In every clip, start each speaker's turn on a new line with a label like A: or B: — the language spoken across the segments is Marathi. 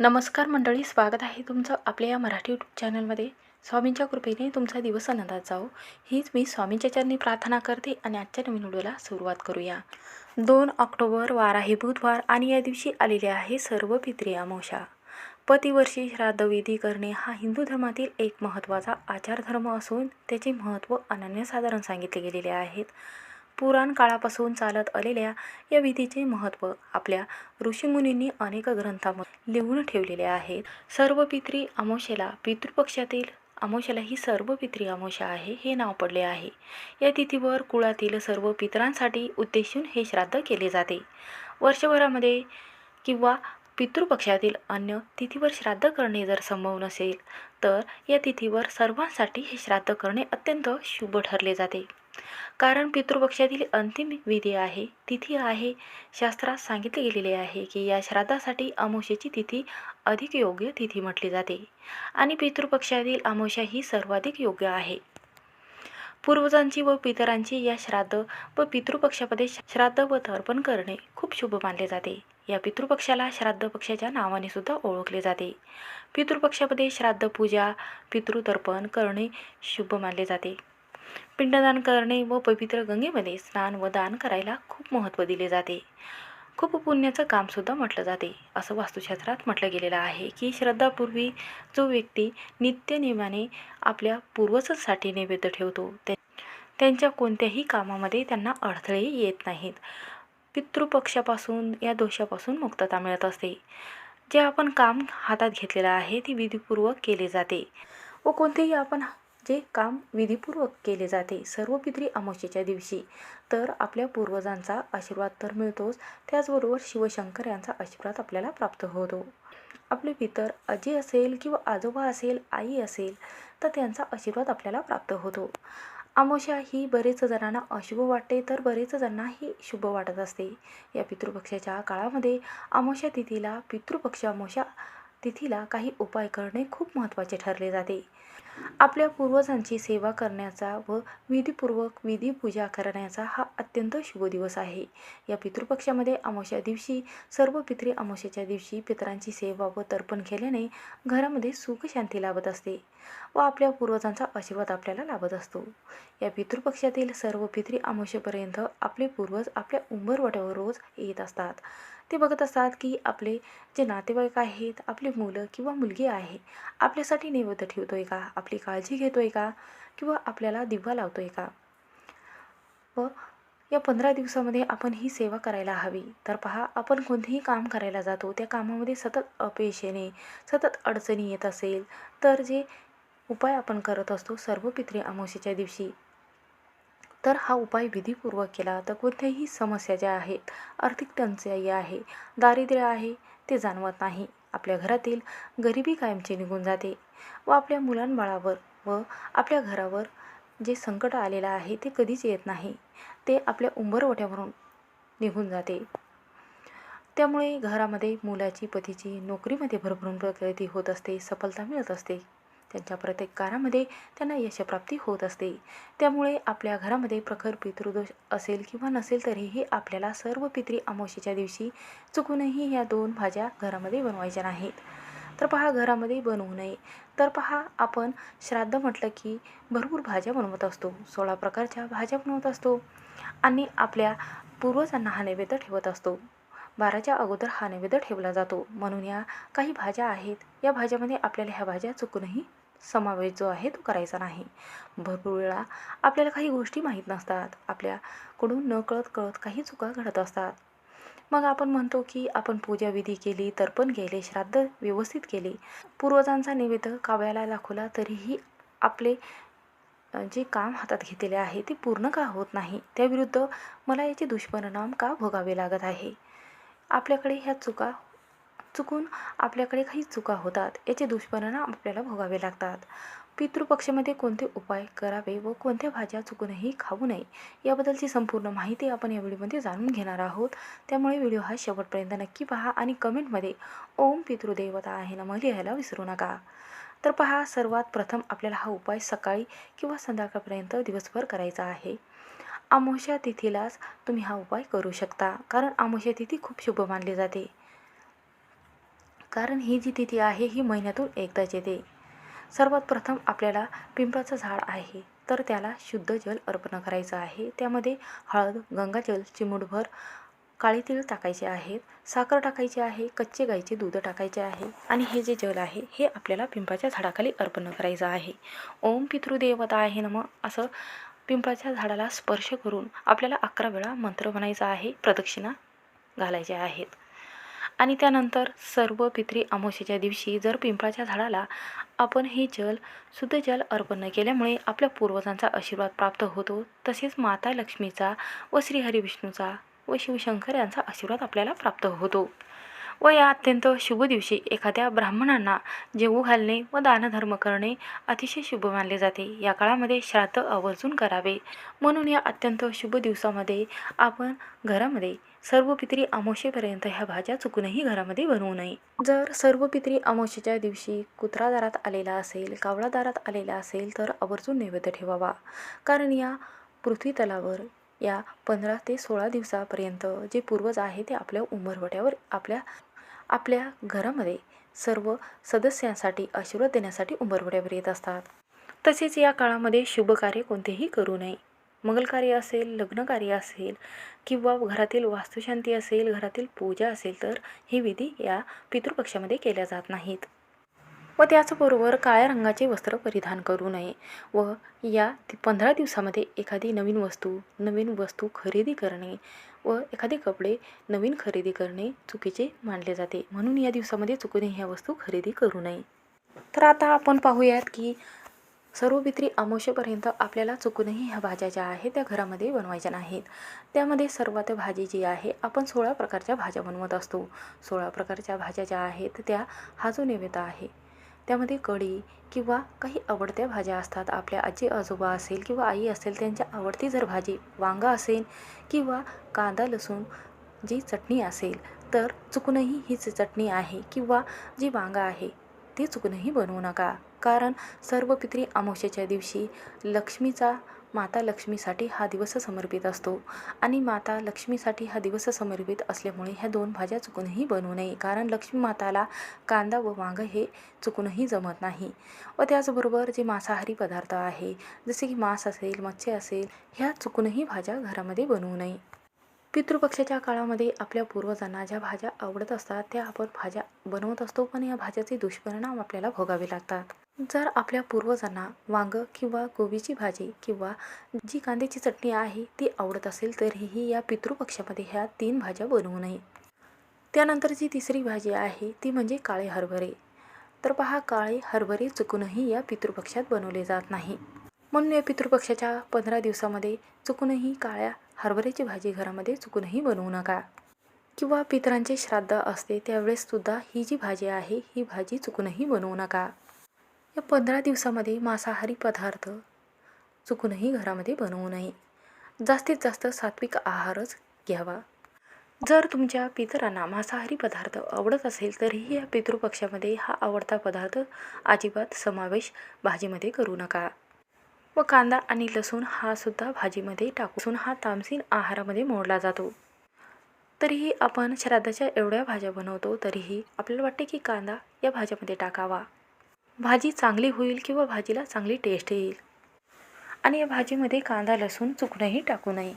A: नमस्कार मंडळी स्वागत आहे तुमचं आपल्या या मराठी यूट्यूब चॅनलमध्ये स्वामींच्या कृपेने तुमचा दिवस आनंदात जाओ हीच मी स्वामींच्या चरणी प्रार्थना करते आणि आजच्या नवीन व्हिडिओला सुरुवात करूया. दोन ऑक्टोबर वार आहे बुधवार आणि या दिवशी आलेले आहे सर्व पित्री अमावस्या पतिवर्षी श्राद्धविधी करणे हा हिंदू धर्मातील एक महत्त्वाचा आचारधर्म असून त्याचे महत्त्व अनन्यसाधारण सांगितले गेलेले आहेत. पुराण काळापासून चालत आलेल्या या विधीचे महत्त्व आपल्या ऋषीमुनींनी अनेक ग्रंथामध्ये लिहून ठेवलेले आहेत सर्व पित्री अमोशेला पितृपक्षातील अमोशाला ही सर्व पित्री अमोशा आहे हे नाव पडले आहे. या तिथीवर कुळातील सर्व पितरांसाठी उद्देशून हे श्राद्ध केले जाते. वर्षभरामध्ये किंवा पितृपक्षातील अन्य तिथीवर श्राद्ध करणे जर संभव नसेल तर या तिथीवर सर्वांसाठी हे श्राद्ध करणे अत्यंत शुभ ठरले जाते. कारण पितृपक्षातील अंतिम विधी आहे तिथी आहे. शास्त्रात सांगितले गेलेले आहे की या श्राद्धासाठी अमावस्येची तिथी अधिक योग्य तिथी म्हटली जाते आणि पितृपक्षातील अमावस्या ही सर्वाधिक योग्य आहे. पूर्वजांची व पितरांची या श्राद्ध व पितृपक्षामध्ये श्राद्ध व तर्पण करणे खूप शुभ मानले जाते. या पितृपक्षाला श्राद्ध पक्षाच्या नावाने सुद्धा ओळखले जाते. पितृपक्षामध्ये श्राद्ध पूजा पितृतर्पण करणे शुभ मानले जाते. पिंडदान करणे व पवित्र गंगेमध्ये स्नान व दान करायला खूप महत्त्व दिले जाते. खूप पुण्याचं कामसुद्धा म्हटलं जाते. असं वास्तुशास्त्रात म्हटलं गेलेलं आहे की श्रद्धापूर्वी जो व्यक्ती नित्यनियमाने आपल्या पूर्वजांसाठी नैवेद्य ठेवतो ते त्यांच्या कोणत्याही कामामध्ये त्यांना अडथळे येत नाहीत. पितृपक्षापासून या दोषापासून मुक्तता मिळत असते. जे आपण काम हातात घेतलेलं आहे ते विधीपूर्वक केले जाते. व कोणतेही आपण जे काम विधीपूर्वक केले जाते. सर्व पितरी अमावस्येच्या दिवशी तर आपल्या पूर्वजांचा आशीर्वाद तर मिळतोच. त्याचबरोबर शिवशंकर यांचा आशीर्वाद आपल्याला प्राप्त होतो. आपले पितर आजी असेल किंवा आजोबा असेल आई असेल तर त्यांचा आशीर्वाद आपल्याला प्राप्त होतो. अमावस्या ही बरेच जणांना अशुभ वाटते तर बरेच जणांना ही शुभ वाटत असते. या पितृपक्षाच्या काळामध्ये अमावस्या तिथीला पितृपक्ष अमावस्या तिथीला काही उपाय करणे खूप महत्त्वाचे ठरले जाते. आपल्या पूर्वजांची सेवा करण्याचा व विधीपूर्वक विधी पूजा करण्याचा हा अत्यंत शुभ दिवस आहे. या पितृपक्षामध्ये अमावस्या दिवशी सर्व पितरी अमावस्याच्या दिवशी पितरांची सेवा व तर्पण केल्याने घरामध्ये सुख शांती लाभत असते. व आपल्या पूर्वजांचा आशीर्वाद आपल्याला लाभत असतो. या पितृपक्षातील सर्व पितरी अमावस्येपर्यंत आपले पूर्वज आपल्या उंबरवट्यावर रोज येत असतात. ते बघत असतात की आपले जे नातेवाईक आहेत आपली मुलं किंवा मुलगी आहे आपल्यासाठी नैवेद्य ठेवतो आहे का? आपली काळजी घेतो आहे का? किंवा आपल्याला दिवा लावतो आहे का? व या पंधरा दिवसामध्ये आपण ही सेवा करायला हवी. तर पहा आपण कोणतेही काम करायला जातो त्या कामामध्ये सतत अपयश येणे सतत अडचणी येत असेल तर जे उपाय आपण करत असतो सर्व पित्री अमावस्येच्या दिवशी. तर हा उपाय विधीपूर्वक केला तर कोणत्याही समस्या ज्या आहेत आर्थिक टंचाई आहे दारिद्र्य आहे ते जाणवत नाही. आपल्या घरातील गरिबी कायमची निघून जाते व आपल्या मुलांबाळावर व आपल्या घरावर जे संकट आलेलं आहे ते कधीच येत नाही. ते आपल्या उंबरवट्यावरून निघून जाते. त्यामुळे घरामध्ये मुलाची पतीची नोकरीमध्ये भरभरून प्रगती होत असते सफलता मिळत असते. त्यांच्या प्रत्येक कारामध्ये त्यांना यशप्राप्ती होत असते. त्यामुळे आपल्या घरामध्ये प्रखर पितृदोष असेल किंवा नसेल तरीही आपल्याला सर्व पितरी अमावस्येच्या दिवशी चुकूनही या दोन भाज्या घरामध्ये बनवायच्या नाहीत. तर पहा घरामध्ये बनवू नये. तर पहा आपण श्राद्ध म्हटलं की भरपूर भाज्या बनवत असतो. सोळा प्रकारच्या भाज्या बनवत असतो. आणि आपल्या पूर्वजांना हा नैवेद्य ठेवत असतो. बाराच्या अगोदर हा नैवेद्य ठेवला जातो. म्हणून या काही भाज्या आहेत. या भाज्यामध्ये आपल्याला ह्या भाज्या चुकूनही समावेश जो आहे तो करायचा नाही. भरपूर वेळा आपल्याला काही गोष्टी माहीत नसतात. आपल्याकडून न कळत कळत काही चुका घडत असतात. मग आपण म्हणतो की आपण पूजाविधी केली तर्पण केले श्राद्ध व्यवस्थित केले. पूर्वजांचा नैवेद्य काव्याला दाखवला तरीही आपले जे काम हातात घेतलेले आहे ते पूर्ण का होत नाही? त्याविरुद्ध मला याचे दुष्परिणाम का भोगावे लागत आहे? आपल्याकडे ह्या चुका चुकून आपल्याकडे काही चुका होतात याचे दुष्परिणाम आपल्याला भोगावे लागतात. पितृपक्षामध्ये कोणते उपाय करावे व कोणत्या भाज्या चुकूनही खाऊ नये याबद्दलची संपूर्ण माहिती आपण या व्हिडिओमध्ये जाणून घेणार आहोत. त्यामुळे व्हिडिओ हा शेवटपर्यंत नक्की पहा आणि कमेंटमध्ये ओम पितृदेवता आहे ना लिहायला विसरू नका. तर पहा सर्वात प्रथम आपल्याला हा उपाय सकाळी किंवा संध्याकाळपर्यंत दिवसभर करायचा आहे. अमावस्या तिथीलाच तुम्ही हा उपाय करू शकता कारण अमावस्या तिथी खूप शुभ मानली जाते. कारण ही जी तिथी आहे ही महिन्यातून एकदाच येते. सर्वात प्रथम आपल्याला पिंपळाचं झाड आहे तर त्याला शुद्ध जल अर्पण करायचं आहे. त्यामध्ये हळद गंगाजल चिमूटभर काळे तीळ टाकायचे आहेत साखर टाकायची आहे कच्चे गाईचे दूध टाकायचे आहे आणि हे जे जल आहे हे आपल्याला पिंपळाच्या झाडाखाली अर्पण करायचं आहे. ओम पितृदेवता आहे नम असं पिंपळाच्या झाडाला स्पर्श करून आपल्याला अकरा वेळा मंत्र म्हणायचा आहे प्रदक्षिणा घालायच्या आहेत. आणि त्यानंतर सर्व पितरी अमावस्येच्या दिवशी जर पिंपळाच्या झाडाला आपण हे जल शुद्ध जल अर्पण न केल्यामुळे आपल्या पूर्वजांचा आशीर्वाद प्राप्त होतो तसेच माता लक्ष्मीचा व श्रीहरी विष्णूचा व शिवशंकर यांचा आशीर्वाद आपल्याला प्राप्त होतो. व या अत्यंत शुभ दिवशी एखाद्या ब्राह्मणांना जेवू घालणे व दानधर्म करणे अतिशय शुभ मानले जाते. या काळामध्ये श्राद्ध आवर्जून करावे. म्हणून या अत्यंत शुभ दिवसामध्ये आपण घरामध्ये सर्व पितरी अमावशेपर्यंत ह्या भाज्या चुकूनही घरामध्ये बनवू नये. जर सर्व पितरी अमावशेच्या दिवशी कुत्रा दारात आलेला असेल कावळा दारात आलेला असेल तर आवर्जून नैवेद्य ठेवावा. कारण या पृथ्वी तलावर या पंधरा ते सोळा दिवसापर्यंत जे पूर्वज आहे ते आपल्या उंबरवट्यावर आपल्या आपल्या घरामध्ये सर्व सदस्यांसाठी आशीर्वाद देण्यासाठी उंबरवट्यावर येत असतात. तसेच या काळामध्ये शुभ कार्य कोणतेही करू नये. मंगलकार्य असेल लग्नकार्य असेल किंवा घरातील वास्तुशांती असेल घरातील पूजा असेल तर ही विधी या पितृपक्षामध्ये केल्या जात नाहीत. व त्याचबरोबर काळ्या रंगाचे वस्त्र परिधान करू नये व या पंधरा दिवसामध्ये एखादी नवीन वस्तू नवीन वस्तू खरेदी करणे व एखादे कपडे नवीन खरेदी करणे चुकीचे मानले जाते. म्हणून या दिवसामध्ये चुकून ह्या वस्तू खरेदी करू नये. तर आता आपण पाहूयात की सर्व भित्री अमावस्येपर्यंत आपल्याला चुकूनही ह्या भाज्या ज्या आहेत त्या घरामध्ये बनवायच्या नाहीत. त्यामध्ये सर्वात भाजी जी आहे आपण सोळा प्रकारच्या भाज्या बनवत असतो. सोळा प्रकारच्या भाज्या ज्या आहेत त्या हा जो नैवेद्य आहे त्यामध्ये कढी किंवा काही आवडत्या भाज्या असतात आपल्या आजी आजोबा असेल किंवा आई असेल त्यांच्या आवडती जर भाजी वांगा असेल किंवा कांदा लसूण जी चटणी असेल तर चुकूनही हीच चटणी आहे किंवा जी वांगा आहे ती चुकूनही बनवू नका. कारण सर्व पितरी अमावस्येच्या दिवशी लक्ष्मीचा माता लक्ष्मीसाठी हा दिवस समर्पित असतो. आणि माता लक्ष्मीसाठी हा दिवस समर्पित असल्यामुळे ह्या दोन भाज्या चुकूनही बनवू नये. कारण लक्ष्मी माताला कांदा व वांग हे चुकूनही जमत नाही. व त्याचबरोबर जे मांसाहारी पदार्थ आहे जसे की मांस असेल मच्छी असेल ह्या चुकूनही भाज्या घरामध्ये बनवू नये. पितृपक्षाच्या काळामध्ये आपल्या पूर्वजांना ज्या भाज्या आवडत असतात त्या आपण भाज्या बनवत असतो. पण या भाज्याचे दुष्परिणाम आपल्याला भोगावे लागतात. जर आपल्या पूर्वजांना वांग किंवा गोबीची भाजी किंवा जी कांद्याची चटणी आहे ती आवडत असेल तरीही या पितृपक्षामध्ये ह्या तीन भाज्या बनवू नये. त्यानंतर जी तिसरी भाजी आहे ती म्हणजे काळे हरभरे. तर पहा काळे हरभरे चुकूनही या पितृपक्षात बनवले जात नाही. म्हणून या पितृपक्षाच्या पंधरा दिवसामध्ये चुकूनही काळ्या हरभऱ्याची भाजी घरामध्ये चुकूनही बनवू नका. किंवा पितरांचे श्राद्ध असते त्यावेळेससुद्धा ही जी भाजी आहे ही भाजी चुकूनही बनवू नका. या पंधरा दिवसामध्ये मांसाहारी पदार्थ चुकूनही घरामध्ये बनवू नये. जास्तीत जास्त सात्विक आहारच घ्यावा. जर तुमच्या पितरांना मांसाहारी पदार्थ आवडत असेल तरीही या पितृपक्षामध्ये हा आवडता पदार्थ अजिबात समावेश भाजीमध्ये करू नका. व कांदा आणि लसूण हा सुद्धा भाजीमध्ये टाकून हा तामसीन आहारामध्ये मोडला जातो. तरीही आपण श्राद्धाच्या एवढ्या भाज्या बनवतो तरीही आपल्याला वाटते की कांदा या भाज्यामध्ये टाकावा. भाजी चांगली होईल किंवा भाजीला चांगली टेस्ट येईल. आणि या भाजीमध्ये कांदा लसूण चुकणंही टाकू नये.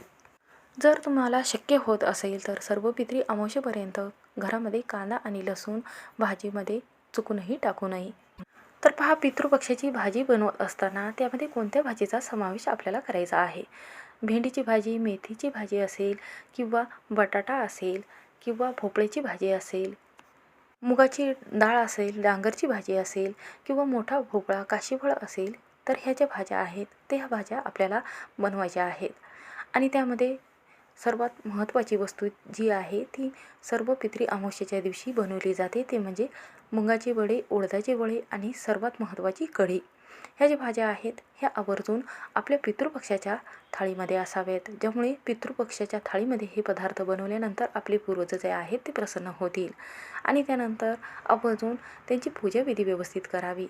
A: जर तुम्हाला शक्य होत असेल तर सर्व पित्री अमावशेपर्यंत घरामध्ये कांदा आणि लसूण भाजीमध्ये चुकूनही टाकू नये. तर पहा पितृपक्षाची भाजी बनवत असताना त्यामध्ये कोणत्या भाजीचा समावेश आपल्याला करायचा आहे? भेंडीची भाजी मेथीची भाजी असेल किंवा बटाटा असेल किंवा भोपळ्याची भाजी असेल मुगाची डाळ असेल डांगरची भाजी असेल किंवा मोठा भोपळा काशीफळ असेल तर ह्या ज्या भाज्या आहेत त्या ह्या भाज्या आपल्याला बनवायच्या आहेत. आणि त्यामध्ये सर्वात महत्त्वाची वस्तू जी आहे ती सर्व पितरी अमावस्येच्या दिवशी बनवली जाते. ते म्हणजे मुगाचे वडे उडदाचे वडे आणि सर्वात महत्त्वाची कढी. ह्या ज्या भाज्या आहेत ह्या आवर्जून आपल्या पितृपक्षाच्या थाळीमध्ये असावेत. ज्यामुळे पितृपक्षाच्या थाळीमध्ये हे पदार्थ बनवल्यानंतर आपले पूर्वज जे आहेत ते प्रसन्न होतील. आणि त्यानंतर आवर्जून त्यांची पूजाविधी व्यवस्थित करावी.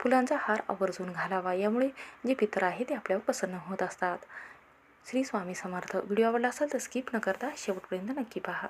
A: फुलांचा हार आवर्जून घालावा. यामुळे जे पितर आहे ते आपल्यावर प्रसन्न होत असतात. श्री स्वामी समर्थ. व्हिडिओ आवडला असेल तर स्किप न करता शेवटपर्यंत नक्की पहा.